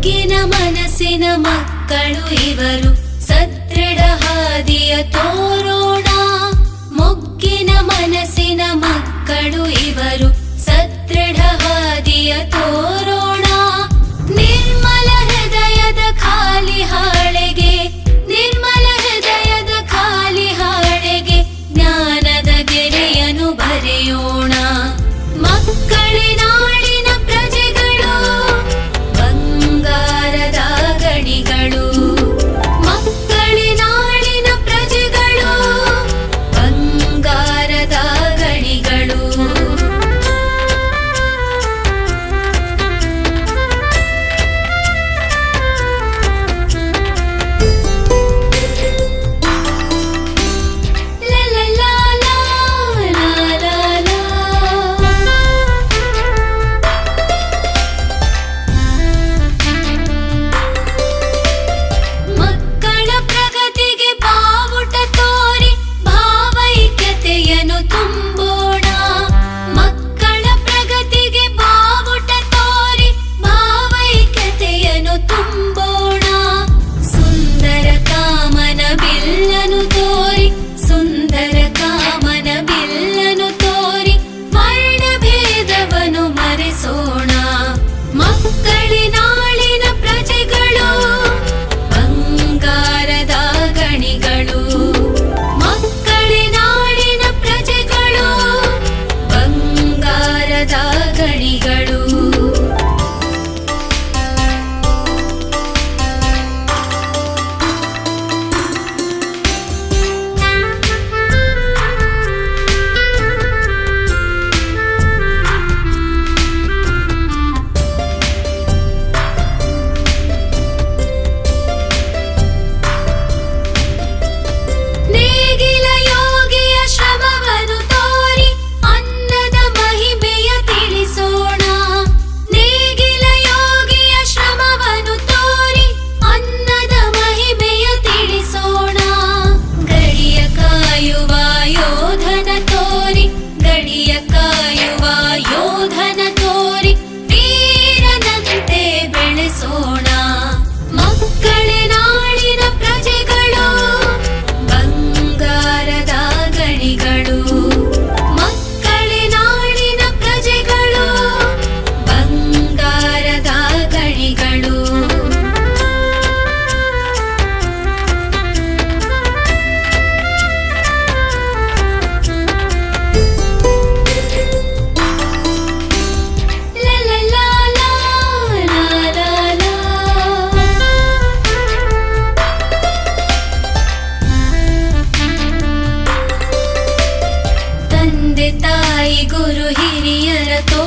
ಕುಗ್ಗಿನ ಮನಸ್ಸಿನ ಮಕ್ಕಳು ಇವರು. ಸದೃಢ ಹಾದಿಯ ತೋರೋಣ. ಮೊಗ್ಗಿನ ಮನಸ್ಸಿನ ಮಕ್ಕಳು ಇವರು. ಸದೃಢ ಹಾದಿಯ ಸುಖದ ಗಣಿಗಳು ಗುರು ಹಿರಿಯರ ತೋ